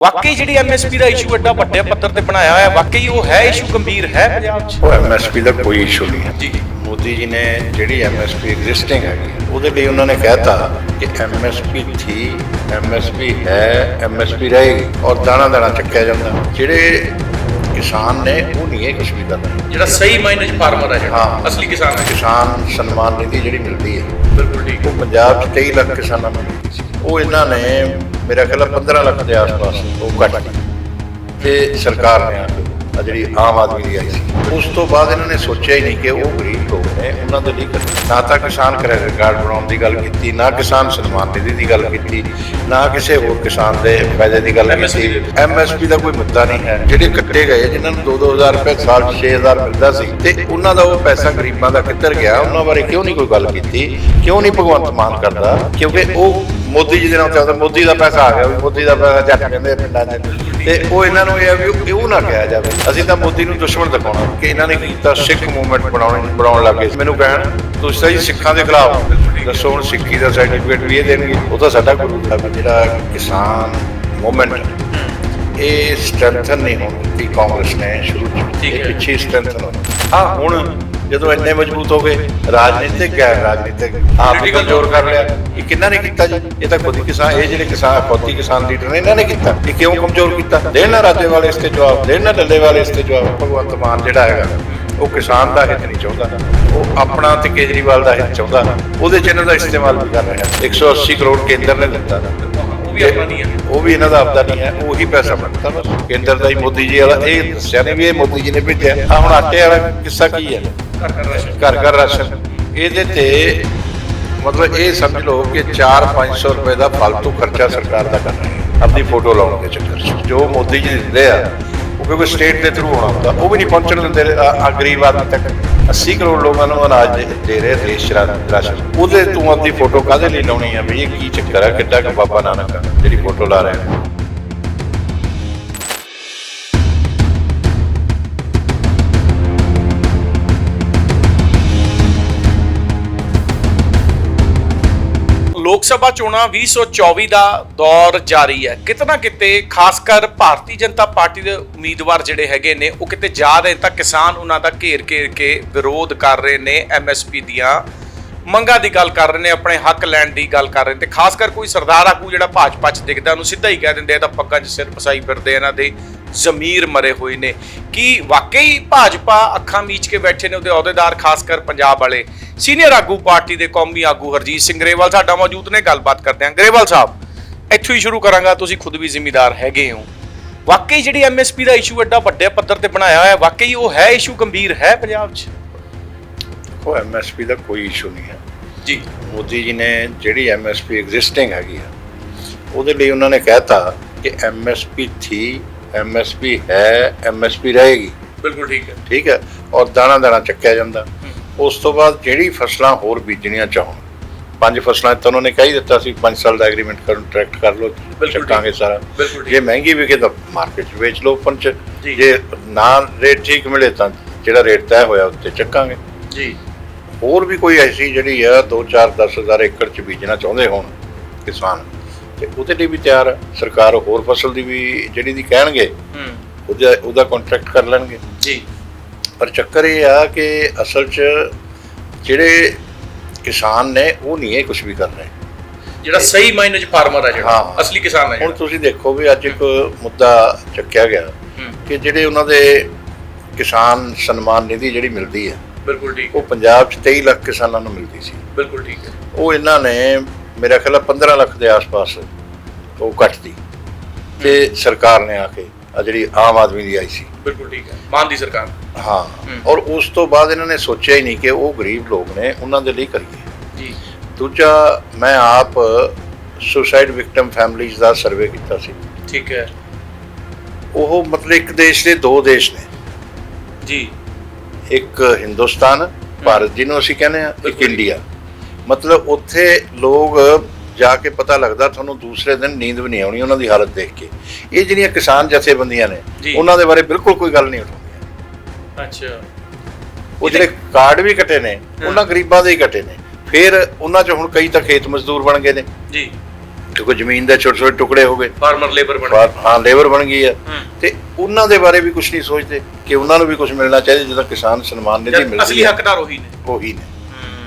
ਵਾਕਈ ਜਿਹੜੀ ਐਮਐਸਪੀ ਦਾ ਇਸ਼ੂ ਐਡਾ ਵੱਡੇ ਪੱਧਰ ਤੇ ਬਣਾਇਆ ਹੋਇਆ ਵਾਕਈ ਉਹ ਹੈ ਇਸ਼ੂ ਗੰਭੀਰ ਹੈ? ਪੰਜਾਬ 'ਚ ਉਹ ਐਮਐਸਪੀ ਦਾ ਕੋਈ ਇਸ਼ੂ ਨਹੀਂ ਹੈ। ਜੀ। ਮੋਦੀ ਜੀ ਨੇ ਜਿਹੜੀ ਐਮਐਸਪੀ ਐਗਜ਼ਿਸਟਿੰਗ ਹੈਗੀ ਹੈ, ਉਹਦੇ ਲਈ ਉਹਨਾਂ ਨੇ ਕਹਿਤਾ ਕਿ ਐਮਐਸਪੀ ਥੀ ਐਮਐਸਪੀ ਹੈ ਐਮਐਸਪੀ ਰਹੇਗੀ ਔਰ ਦਾਣਾ ਦਾਣਾ ਚੱਕਿਆ ਜਾਂਦਾ। ਜਿਹੜੇ ਕਿਸਾਨ ਨੇ ਉਹ ਨਹੀਂ ਇਹ ਕੁਛ ਵੀ ਕਰਨਾ ਜਿਹੜਾ ਸਹੀ ਮਾਇਨੇ 'ਚ ਫਾਰਮਰ ਹੈ ਜਿਹੜਾ ਹਾਂ। ਅਸਲੀ ਕਿਸਾਨ ਹੈ। ਕਿਸਾਨ ਸਨਮਾਨ ਨਿਧੀ ਜਿਹੜੀ ਮਿਲਦੀ ਹੈ ਬਿਲਕੁਲ ਠੀਕ ਉਹ ਪੰਜਾਬ 'ਚ 23 ਲੱਖ ਕਿਸਾਨਾਂ ਨੂੰ ਮਿਲਦੀ ਸੀ। ਉਹ ਇਹਨਾਂ ਨੇ ਮੇਰਾ ਖਿਆਲ ਹੈ 15 ਲੱਖ ਦੇ ਆਸ-ਪਾਸ ਉਹ ਕੱਟ ਦਿੱਤੀ ਤੇ ਸਰਕਾਰ ਨੇ ਆ ਜਿਹੜੀ ਆਮ ਆਦਮੀ ਦੀ ਆਈ ਸੀ। ਉਸ ਤੋਂ ਬਾਅਦ ਇਹਨਾਂ ਨੇ ਸੋਚਿਆ ਹੀ ਨਹੀਂ ਕਿ ਉਹ ਗਰੀਬ ਲੋਕ ਨੇ ਉਹਨਾਂ ਦੇ ਲਈ। ਨਾ ਤਾਂ ਕਿਸਾਨ ਕ੍ਰੈਡਿਟ ਕਾਰਡ ਬਣਾਉਣ ਦੀ ਗੱਲ ਕੀਤੀ ਨਾ ਕਿਸਾਨ ਸਨਮਾਨ ਨਿਧੀ ਦੀ ਗੱਲ ਕੀਤੀ ਨਾ ਕਿਸੇ ਹੋਰ ਕਿਸਾਨ ਦੇ ਫਾਇਦੇ ਦੀ ਗੱਲ ਕੀਤੀ। ਐਮਐਸਪੀ ਦਾ ਕੋਈ ਮੁੱਦਾ ਨਹੀਂ ਹੈ। ਜਿਹੜੇ ਕੱਟੇ ਗਏ ਜਿਨ੍ਹਾਂ ਨੂੰ 2-2000 ਰੁਪਏ ਸਾਲ 'ਚ 6000 ਮਿਲਦਾ ਸੀ ਤੇ ਉਹਨਾਂ ਦਾ ਉਹ ਪੈਸਾ ਗਰੀਬਾਂ ਦਾ ਕਿੱਧਰ ਗਿਆ? ਉਹਨਾਂ ਬਾਰੇ ਕਿਉਂ ਨਹੀਂ ਕੋਈ ਗੱਲ ਕੀਤੀ? ਕਿਉਂ ਨਹੀਂ ਭਗਵੰਤ ਮਾਨ ਕਰਦਾ? ਕਿਉਂਕਿ ਉਹ ਮੋਦੀ ਜੀ ਦੇ ਨਾਲ ਚੱਲਦਾ ਮੋਦੀ ਦਾ ਪੈਸਾ ਆ ਗਿਆ ਵੀ ਮੋਦੀ ਦਾ ਪੈਸਾ ਜੱਟ ਕਹਿੰਦੇ ਆ ਪਿੰਡਾਂ 'ਚ ਤੇ ਉਹ ਇਹਨਾਂ ਨੂੰ ਇਹ ਆ ਵੀ ਇਹ ਨਾ ਕਿਹਾ ਜਾਵੇ। ਅਸੀਂ ਤਾਂ ਮੋਦੀ ਨੂੰ ਦੁਸ਼ਮਣ ਦਿਖਾਉਣਾ ਕਿ ਇਹਨਾਂ ਨੇ ਕੀਤਾ ਸਿੱਖ ਮੂਵਮੈਂਟ ਬਣਾਉਣ ਬਣਾਉਣ ਲੱਗੇ ਮੈਨੂੰ ਕਹਿਣ ਤੁਸੀਂ ਤਾਂ ਜੀ ਸਿੱਖਾਂ ਦੇ ਖਿਲਾਫ। ਦੱਸੋ ਹੁਣ ਸਿੱਖੀ ਦਾ ਸਰਟੀਫਿਕੇਟ ਵੀ ਇਹ ਦੇਣਗੇ। ਉਹ ਤਾਂ ਸਾਡਾ ਗੁਰੂ ਹੈ, ਜਿਹੜਾ ਕਿਸਾਨ ਮੂਵਮੈਂਟ ਇਹ ਸਟਰੈਂਥਨ ਨਹੀਂ ਹੋਣ ਕਾਂਗਰਸ ਨੇ ਸ਼ੁਰੂ ਹੈ। ਪਿੱਛੇ ਸਟਰੈਂਥਨ ਹਾਂ ਹੁਣ ਜਦੋਂ ਇੰਨੇ ਮਜ਼ਬੂਤ ਹੋ ਗਏ ਰਾਜਨੀਤਿਕ ਗੈਰ ਰਾਜਨੀਤਿਕ। ਆਪ Political ਜ਼ੋਰ ਕਰ ਲਿਆ। ਇਹ ਕਿੰਨਾ ਨੇ ਕੀਤਾ ਜੀ? ਇਹ ਤਾਂ ਖੁਦ ਕਿਸਾਨ ਇਹ ਜਿਹੜੇ ਕਿਸਾਨ ਖੁਦ ਕਿਸਾਨ ਲੀਡਰ ਨੇ ਇਹਨਾਂ ਨੇ ਕੀਤਾ। ਇਹ ਕਿਉਂ ਕਮਜ਼ੋਰ ਕੀਤਾ? ਦੇਣ ਨਾ ਰਾਜੇ ਵਾਲੇ ਇਸ ਤੇ ਜਵਾਬ ਦੇਣ ਨਾ ਡੱਲੇ ਵਾਲੇ ਇਸ ਤੇ ਜਵਾਬ। ਭਗਵੰਤ ਮਾਨ ਜਿਹੜਾ ਹੈਗਾ ਉਹ ਕਿਸਾਨ ਦਾ ਹਿੱਤ ਨਹੀਂ ਚਾਹੁੰਦਾ। ਉਹ ਆਪਣਾ ਤੇ ਕੇਜਰੀਵਾਲ ਦਾ ਹਿੱਤ ਚਾਹੁੰਦਾ। ਉਹਦੇ ਚ ਇਹਨਾਂ ਦਾ ਇਸਤੇਮਾਲ ਵੀ ਕਰ ਰਿਹਾ 180 ਕਰੋੜ ਕੇਂਦਰ ਨੇ ਦਿੱਤਾ। ਉਹ ਵੀ ਆਪਣਾ ਨਹੀਂ ਹੈ ਉਹ ਵੀ ਇਹਨਾਂ ਦਾ ਆਪਦਾ ਨਹੀਂ ਹੈ ਉਹੀ ਪੈਸਾ ਬਣਦਾ ਬਸ ਕੇਂਦਰ ਦਾ ਹੀ ਮੋਦੀ ਜੀ ਵਾਲਾ ਇਹ ਦੱਸਿਆ ਨੇ ਵੀ ਇਹ ਮੋਦੀ ਜੀ ਨੇ ਭੇਜਿਆ। ਆ ਹੁਣ ਆਟੇ ਵਾਲਾ ਕਿੱਸਾ ਕੀ ਹੈ? ਘਰ ਘਰ ਰਾਸ਼ਨ। ਘਰ ਘਰ ਰਾਸ਼ਨ। ਇਹਦੇ ਤੇ ਮਤਲਬ ਇਹ ਸਮਝ ਲਓ ਕਿ 4-500 ਰੁਪਏ ਦਾ ਫालतू ਖਰਚਾ ਸਰਕਾਰ ਦਾ ਕਰ ਰਹੀ ਹੈ। ਆਪਣੀ ਫੋਟੋ ਲਾਉਣ ਦੇ ਚੱਕਰ 'ਚ। ਜੋ ਮੋਦੀ ਜੀ ਦਿੰਦੇ ਆ ਉਹ ਕਿਉਂਕਿ ਸਟੇਟ ਦੇ ਥਰੂ ਆਉਣਾ ਹੁੰਦਾ। ਉਹ ਵੀ ਨਹੀਂ ਪਹੁੰਚਣ ਦਿੰਦੇ, ਆ ਗਰੀਬ ਆਦਮੀ ਤੱਕ। 80 ਕਰੋੜ ਲੋਕਾਂ ਨੂੰ ਅਨਾਜ ਦੇ- ਰਹੇ, ਦੇਸ਼ ਰਾਸ਼ਨ ਉਹਦੇ ਤੂੰ ਆਪਣੀ ਫੋਟੋ ਕਾਹਦੇ ਲਈ ਲਾਉਣੀ ਆ ਵੀ ਇਹ ਕੀ ਚੱਕਰ ਆ, ਕਿੱਡਾ ਕੁ ਬਾਬਾ ਨਾਨਕ ਜਿਹੜੀ ਫੋਟੋ ਲਾ ਰਹੇ ਲੋਕ ਸਭਾ ਚੋਣਾਂ 2024 ਦਾ ਦੌਰ ਜਾਰੀ ਹੈ। ਕਿਤਨਾ ਕਿਤੇ ਖਾਸ ਕਰ ਭਾਰਤੀ ਜਨਤਾ ਪਾਰਟੀ ਦੇ ਉਮੀਦਵਾਰ ਜਿਹੜੇ ਹੈਗੇ ਨੇ, ਉਹ ਕਿਤੇ ਜਾ ਰਹੇ ਤਾਂ ਕਿਸਾਨ ਉਹਨਾਂ ਦਾ ਘੇਰ ਘੇਰ ਕੇ ਵਿਰੋਧ ਕਰ ਰਹੇ ਨੇ ਐਮਐਸਪੀ ਦੀਆਂ ਮੰਗਾਂ ਦੀ ਗੱਲ ਕਰ ਰਹੇ ਨੇ, ਆਪਣੇ ਹੱਕ ਲੈਣ ਦੀ ਗੱਲ ਕਰ ਰਹੇ ਨੇ ਤੇ ਖਾਸ ਕਰ ਕੋਈ ਸਰਦਾਰ ਆਗੂ ਜਿਹੜਾ ਭਾਜਪਾ 'ਚ ਦਿਖਦਾ, ਉਹਨੂੰ ਸਿੱਧਾ ਹੀ ਕਹਿ ਦਿੰਦੇ ਆ ਤਾਂ ਪੱਗਾਂ 'ਚ ਸਿਰ ਫਸਾਈ ਫਿਰਦੇ ਇਹਨਾਂ ਦੇ। ਜ਼ਮੀਰ ਮਰੇ ਹੋਏ ਨੇ। ਕੀ ਵਾਕਈ ਭਾਜਪਾ ਅੱਖਾਂ ਮੀਚ ਕੇ ਬੈਠੇ ਨੇ ਉਹਦੇ ਅਹੁਦੇਦਾਰ ਖਾਸ ਕਰ ਪੰਜਾਬ ਵਾਲੇ? ਸੀਨੀਅਰ ਆਗੂ ਪਾਰਟੀ ਦੇ ਕੌਮੀ ਆਗੂ ਹਰਜੀਤ ਸਿੰਘ ਗਰੇਵਾਲ ਸਾਡਾ ਮੌਜੂਦ ਨੇ ਗੱਲਬਾਤ ਕਰਦੇ ਹਾਂ। ਗਰੇਵਾਲ ਸਾਹਿਬ ਇੱਥੋਂ ਹੀ ਸ਼ੁਰੂ ਕਰਾਂਗਾ ਤੁਸੀਂ ਖੁਦ ਵੀ ਜ਼ਿੰਮੇਦਾਰ ਹੈਗੇ ਹੋ। ਵਾਕਈ ਜਿਹੜੀ ਐਮਐਸਪੀ ਦਾ ਇਸ਼ੂ ਐਡਾ ਵੱਡੇ ਪੱਧਰ ਤੇ ਬਣਾਇਆ ਹੋਇਆ ਵਾਕਈ ਉਹ ਹੈ ਇਸ਼ੂ ਗੰਭੀਰ ਹੈ ਪੰਜਾਬ 'ਚ? ਉਹ ਐਮਐਸਪੀ ਦਾ ਕੋਈ ਇਸ਼ੂ ਨਹੀਂ ਹੈ। ਜੀ। ਮੋਦੀ ਜੀ ਨੇ ਜਿਹੜੀ ਐਮਐਸਪੀ ਐਗਜ਼ਿਸਟਿੰਗ ਹੈਗੀ ਆ ਉਹਦੇ ਲਈ ਉਹਨਾਂ ਨੇ ਕਹਿਤਾ ਕਿ ਐਮਐਸਪੀ ਥੀ ਐਮਐਸਪੀ ਹੈ ਐਮਐਸਪੀ ਰਹੇਗੀ। ਬਿਲਕੁਲ ਠੀਕ ਹੈ। ਠੀਕ ਹੈ? ਔਰ ਦਾਣਾ ਦਾਣਾ ਚੱਕਿਆ ਜਾਂਦਾ। ਉਸ ਤੋਂ ਬਾਅਦ ਜਿਹੜੀ ਫਸਲਾਂ ਹੋਰ ਬੀਜਣੀਆਂ ਚਾਹਣ ਪੰਜ ਫਸਲਾਂ ਤਾਂ ਉਹਨਾਂ ਨੇ ਕਹਿ ਦਿੱਤਾ ਸੀ 5 ਸਾਲ ਦਾ ਐਗਰੀਮੈਂਟ ਕੰਟਰੈਕਟ ਕਰ ਲਓ ਚੱਕਾਂਗੇ ਸਾਰਾ। ਜੇ ਮਹਿੰਗੀ ਵਿਕੇ ਤਾਂ ਮਾਰਕੀਟ 'ਚ ਵੇਚ ਲਓ ਪੰਚ ਜੀ। ਜੇ ਨਾ ਰੇਟ ਠੀਕ ਮਿਲੇ ਤਾਂ ਜਿਹੜਾ ਰੇਟ ਤੈਅ ਹੋਇਆ ਉੱਤੇ ਚੱਕਾਂਗੇ। ਜੀ। ਹੋਰ ਵੀ ਕੋਈ ਐਸੀ ਜਿਹੜੀ ਆ 2-4 10000 ਏਕੜ ਚ ਬੀਜਣਾ ਚਾਹੁੰਦੇ ਹੋਣ ਕਿਸਾਨ ਤੇ ਉਹਦੇ ਲਈ ਵੀ ਤਿਆਰ ਆ। ਸਰਕਾਰ ਹੋਰ ਫਸਲ ਦੀ ਵੀ ਜਿਹੜੀ ਦੀ ਕਹਿਣਗੇ ਹੂੰ। ਉਹਦਾ ਉਹਦਾ ਕੰਟਰੈਕਟ ਕਰ ਲੈਣਗੇ। ਜੀ। ਪਰ ਚੱਕਰ ਇਹ ਆ ਕਿ ਅਸਲ 'ਚ ਜਿਹੜੇ ਕਿਸਾਨ ਨੇ ਉਹ ਨਹੀਂ ਇਹ ਕੁਝ ਵੀ ਕਰ ਰਹੇ। ਜਿਹੜਾ ਸਹੀ ਮਾਇਨੇ 'ਚ ਫਾਰਮਰ ਹੈ ਜਿਹੜਾ। ਅਸਲੀ ਕਿਸਾਨ ਹੈ ਹੁਣ ਤੁਸੀਂ ਦੇਖੋ ਵੀ ਅੱਜ ਇੱਕ ਮੁੱਦਾ ਚੱਕਿਆ ਗਿਆ ਕਿ ਜਿਹੜੇ ਉਹਨਾਂ ਦੇ ਕਿਸਾਨ ਸਨਮਾਨ ਨਿਧੀ ਜਿਹੜੀ ਮਿਲਦੀ ਹੈ ਬਿਲਕੁਲ ਠੀਕ। ਉਹ ਪੰਜਾਬ 'ਚ 23 ਲੱਖ ਕਿਸਾਨਾਂ ਨੂੰ ਮਿਲਦੀ ਸੀ। ਬਿਲਕੁਲ ਠੀਕ ਹੈ। ਉਹ ਇਹਨਾਂ ਨੇ ਮੇਰਾ ਖਿਆਲ ਹੈ 15 ਲੱਖ ਦੇ ਆਸ-ਪਾਸ ਉਹ ਕੱਟਦੀ। ਤੇ ਸਰਕਾਰ ਨੇ ਆ ਕੇ ਆ ਜਿਹੜੀ ਆਮ ਆਦਮੀ ਦੀ ਆਈ ਸੀ। ਬਿਲਕੁਲ ਠੀਕ ਹੈ। ਮਾਨ ਦੀ ਸਰਕਾਰ। ਹਾਂ। ਔਰ ਉਸ ਤੋਂ ਬਾਅਦ ਇਹਨਾਂ ਨੇ ਸੋਚਿਆ ਹੀ ਨਹੀਂ ਕਿ ਉਹ ਗਰੀਬ ਲੋਕ ਨੇ ਉਹਨਾਂ ਦੇ ਲਈ ਕਰੀਏ। ਜੀ। ਦੂਜਾ ਮੈਂ ਆਪ ਸੁਸਾਈਡ ਵਿਕਟਮ ਫੈਮਲੀਜ਼ ਦਾ ਸਰਵੇ ਕੀਤਾ ਸੀ। ਠੀਕ ਹੈ। ਉਹ ਮਤਲਬ ਇੱਕ ਦੇਸ਼ ਦੇ ਦੋ ਦੇਸ਼ ਨੇ। ਜੀ। ਇੱਕ ਹਿੰਦੁਸਤਾਨ ਭਾਰਤ ਜਿਹਨੂੰ ਅਸੀਂ ਕਹਿੰਦੇ ਆ ਇੱਕ। ਇੰਡੀਆ। ਮਤਲਬ ਉੱਥੇ ਲੋਕ ਜਾ ਕੇ ਪਤਾ ਲੱਗਦਾ ਤੁਹਾਨੂੰ ਦੂਸਰੇ ਦਿਨ ਨੀਂਦ ਵੀ ਨਹੀਂ ਆਉਣੀ ਉਹਨਾਂ ਦੀ ਹਾਲਤ ਦੇਖ ਕੇ। ਇਹ ਜਿਹੜੀਆਂ ਕਿਸਾਨ ਜਥੇਬੰਦੀਆਂ ਨੇ ਜੀ। ਉਹਨਾਂ ਦੇ ਬਾਰੇ ਬਿਲਕੁਲ ਕੋਈ ਗੱਲ ਨਹੀਂ ਉਠਾਉਂਦੀਆਂ। ਅੱਛਾ। ਉਹ ਜਿਹੜੇ ਕਾਰਡ ਵੀ ਕੱਟੇ ਨੇ ਉਹਨਾਂ ਗਰੀਬਾਂ ਦੇ ਹੀ ਕੱਟੇ ਨੇ। ਫਿਰ ਉਹਨਾਂ 'ਚ ਹੁਣ ਕਈ ਤਾਂ ਖੇਤ ਮਜ਼ਦੂਰ ਬਣ ਗਏ ਨੇ। ਜੀ। ਦੇਖੋ ਜ਼ਮੀਨ ਦੇ ਛੋਟੇ ਛੋਟੇ ਟੁਕੜੇ ਹੋ ਗਏ। ਫਾਰਮਰ ਲੇਬਰ ਬਣ ਬਾਹਰ ਹਾਂ ਲੇਬਰ ਬਣ ਗਈ ਹੂੰ। ਤੇ ਉਹਨਾਂ ਦੇ ਬਾਰੇ ਵੀ ਕੁਝ ਨਹੀਂ ਸੋਚਦੇ ਕਿ ਉਹਨਾਂ ਨੂੰ ਵੀ ਕੁਝ ਮਿਲਣਾ ਚਾਹੀਦਾ ਜਿੱਦਾਂ ਕਿਸਾਨ ਸਨਮਾਨ ਨਿਧੀ ਮਿਲਦੀ ਅਸਲੀ ਹੈ। ਹੱਕਦਾਰ ਉਹੀ ਨੇ। ਉਹੀ ਨੇ।